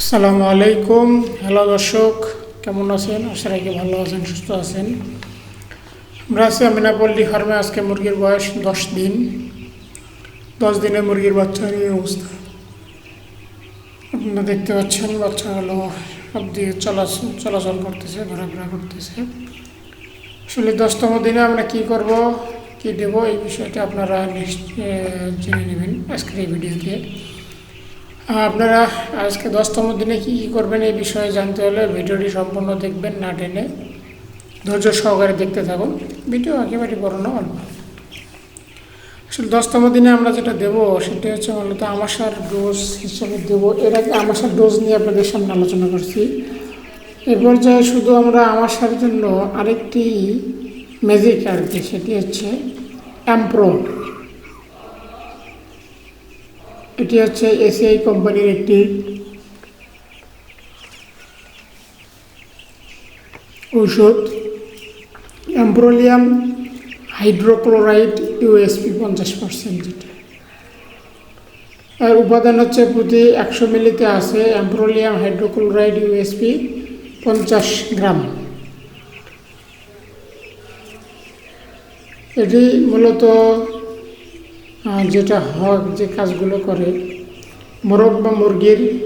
আসসালামু আলাইকুম। হ্যালো দর্শক, কেমন আছেন? আশা রাখি ভালো আছেন, সুস্থ আছেন। আমরা আছি আমিনা পল্লী ফার্মে, আজকে মুরগির বয়স দশ দিন। দশ দিনে মুরগির বাচ্চার এই অবস্থা। আপনারা দেখতে পাচ্ছেন, বাচ্চাগুলো সব দিয়ে চলাচল চলাচল করতেছে, ঘোরাফেরা করতেছে। আসলে দশতম দিনে আমরা কি করব, কি দেব, এই বিষয়টা আপনারা জেনে নেবেন আজকের এই ভিডিওতে। আপনারা আজকে দশতম দিনে কী কী করবেন এই বিষয়ে জানতে হলে ভিডিওটি সম্পূর্ণ দেখবেন না টেনে। ধৈর্য সহকারে দেখতে থাকুন। ভিডিও একেবারে বড় না অল্প আসলে দশতম দিনে আমরা যেটা দেব সেটা হচ্ছে মূলত আমাশার ডোজ হিসেবে দেব। এর আগে আমাশার ডোজ নিয়ে আপনাদের সামনে আলোচনা করছি। এ পর্যায়ে শুধু আমরা আমাশার জন্য আরেকটি ম্যাজিক আর কি, সেটি হচ্ছে অ্যাম্প্রো এটি হচ্ছে এসিআই কোম্পানির একটি ঔষধ অ্যাম্প্রোলিয়াম হাইড্রোক্লোরাইড ইউএসপি পঞ্চাশ পার্সেন্ট যেটা। এর উপাদান হচ্ছে প্রতি একশো মিলিতে আছে অ্যাম্প্রোলিয়াম হাইড্রোক্লোরাইড ইউএসপি পঞ্চাশ গ্রাম। এটি মূলত যেটা হক যে কাজগুলো করে, মোরগ বা মুরগির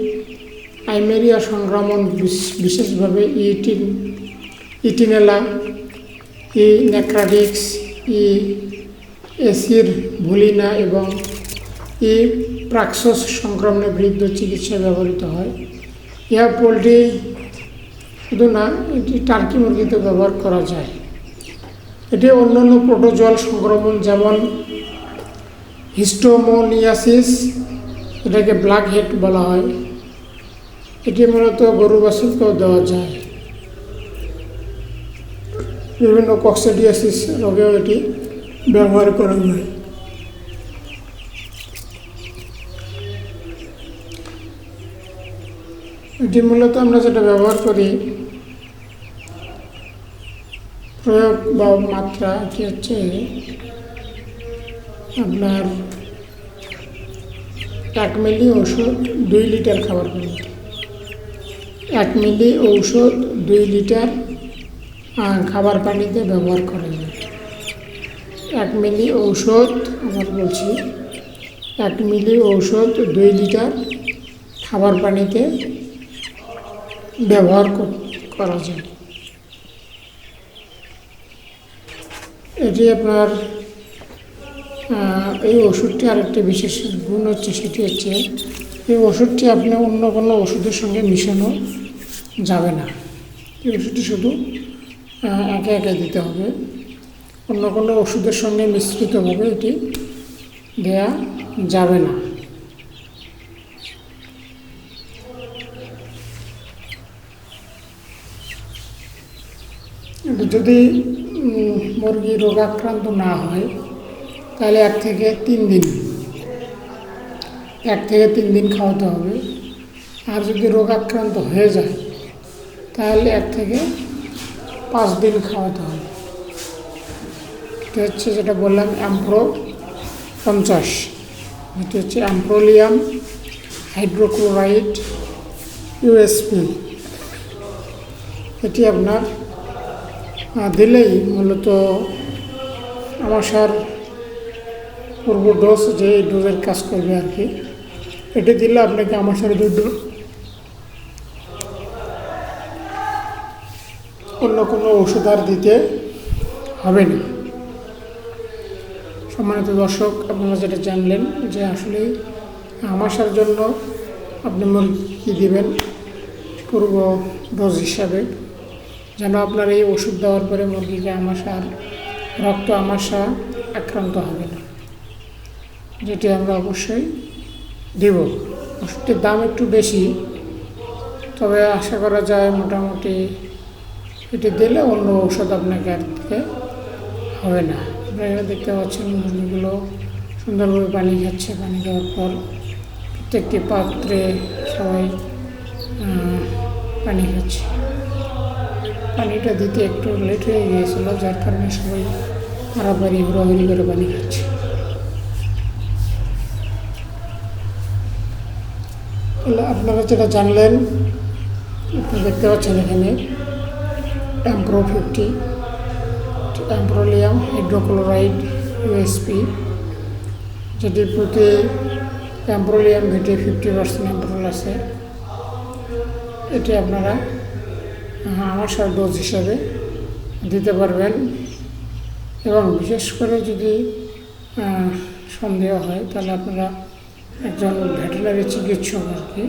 আইমেরিয়া সংক্রমণ বিশ- বিশেষভাবে ইটিন, ইটিনেলা, ই নেক্রাডিক্স, ই এসির ভুলিনা এবং ই প্রাক্সস সংক্রমণে বৃদ্ধ চিকিৎসায় ব্যবহৃত হয়। ইহা পোলট্রি, শুধু না, এটি টার্কি মুরগিতে ব্যবহার করা যায়। এটি অন্যান্য প্রোটোজল সংক্রমণ যেমন হিস্টোমোনিয়াসিস, এটাকে ব্ল্যাক হেড বলা হয়। এটি মূলত গরু বাছুরকেও দেওয়া যায়। বিভিন্ন কক্সিডিয়াসিস রোগেও এটি ব্যবহার করা যায় এটি মূলত আমরা যেটা ব্যবহার করি, প্রয়োগ বা মাত্রা, এটি হচ্ছে আপনার এক মিলি ওষুধ দুই লিটার খাবার পানিতে এক মিলি ঔষধ দুই লিটার খাবার পানিতে ব্যবহার করা যায় এক মিলি ঔষধ, আবার বলছি, এক মিলি ঔষধ দুই লিটার খাবার পানিতে ব্যবহার করা যায়। এটি আপনার এই ওষুধটি আরেকটি বিশেষ গুণ হচ্ছে, সেটি হচ্ছে এই ওষুধটি আপনি অন্য কোনো ওষুধের সঙ্গে মিশানো যাবে না। এই ওষুধটি শুধু একে একে দিতে হবে। অন্য কোনো ওষুধের সঙ্গে মিশ্রিতভাবে এটি দেয়া যাবে না। যদি মুরগি রোগাক্রান্ত না হয় তাহলে এক থেকে তিন দিন। এক থেকে তিন দিন খাওয়াতে হবে। আর যদি রোগাক্রান্ত হয়ে যায়, তাহলে এক থেকে পাঁচ দিন খাওয়াতে হবে। এটা হচ্ছে যেটা বললাম অ্যাম্প্রো পঞ্চাশ এটা হচ্ছে অ্যাম্প্রোলিয়াম হাইড্রোক্লোরাইড ইউএসপি এটি আপনার দিলেই মূলত আমাশার পূর্ব ডোজ যে ডোজের কাজ করবে আর কি। এটি দিলে আপনাকে আমাশার দুধ অন্য কোনো ওষুধ আর দিতে হবে না। সম্মানিত দর্শক, আপনারা যেটা জানলেন যে আসলে আমাশার জন্য আপনি মুরগি দিবেন পূর্ব ডোজ হিসাবে। যেন আপনার এই ওষুধ দেওয়ার পরে মুরগিকে আমাশার রক্ত আমাশা আক্রান্ত হবে না। যেটি আমরা অবশ্যই দেব। ওষুধটির দাম একটু বেশি, তবে আশা করা যায় মোটামুটি এটি দিলে অন্য ঔষধ আপনাকে আর দিতে হবে না। আপনারা এখানে দেখতে পাচ্ছেন মুরগিগুলো সুন্দরভাবে পানি খাচ্ছে পানি দেওয়ার পর প্রত্যেকটি পাত্রে সবাই পানি খাচ্ছে। পানিটা দিতে একটু লেট হয়ে গিয়েছিল, যার কারণে সবাই মারামারি হুড়াহুড়ি করে পানি খাচ্ছে। আপনারা যেটা জানলেন দেখতে পাচ্ছেন এখানে Ampro fifty amprolium hydrochloride USP যেটি প্রতি অ্যাম্প্রোলিয়াম ভিটে ফিফটি পার্সেন্ট অ্যাম্প্রোল আছে। এটি আপনারা আহ, আমাশার ডোজ হিসাবে দিতে পারবেন। এবং বিশেষ করে যদি সন্দেহ হয় তাহলে আপনারা একজন ভেটেরিনারি চিকিৎসক আর কি।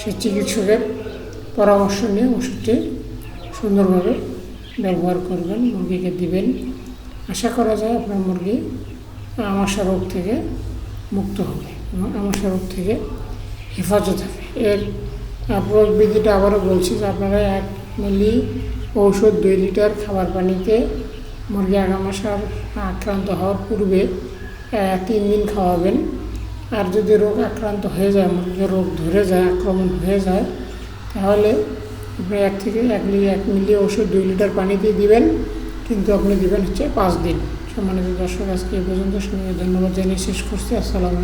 সেই চিকিৎসকের পরামর্শ নিয়ে ওষুধটি সুন্দরভাবে ব্যবহার করবেন, মুরগিকে দিবেন। আশা করা যায় আপনার মুরগি আমাশা রোগ থেকে মুক্ত হবে এবং আমাশা রোগ থেকে হেফাজত হবে। এর প্রয়োগ বিধিটা আবারও বলছি যে আপনারা এক মিলি ঔষধ দুই লিটার খাবার পানিতে মুরগি আগামাশার আক্রান্ত হওয়ার পূর্বে তিন দিন খাওয়াবেন। আর যদি রোগ আক্রান্ত হয়ে যায় মুরগির রোগ ধরে যায়, আক্রমণ হয়ে যায়, তাহলে আপনি এক থেকে এক এক মিলি ওষুধ দুই লিটার পানি দিয়ে দিবেন, কিন্তু আপনি দিবেন হচ্ছে পাঁচ দিন। সম্মানিত দর্শক, আজকে এ পর্যন্ত। সময় ধন্যবাদ জানিয়ে শেষ করছি। আসসালামু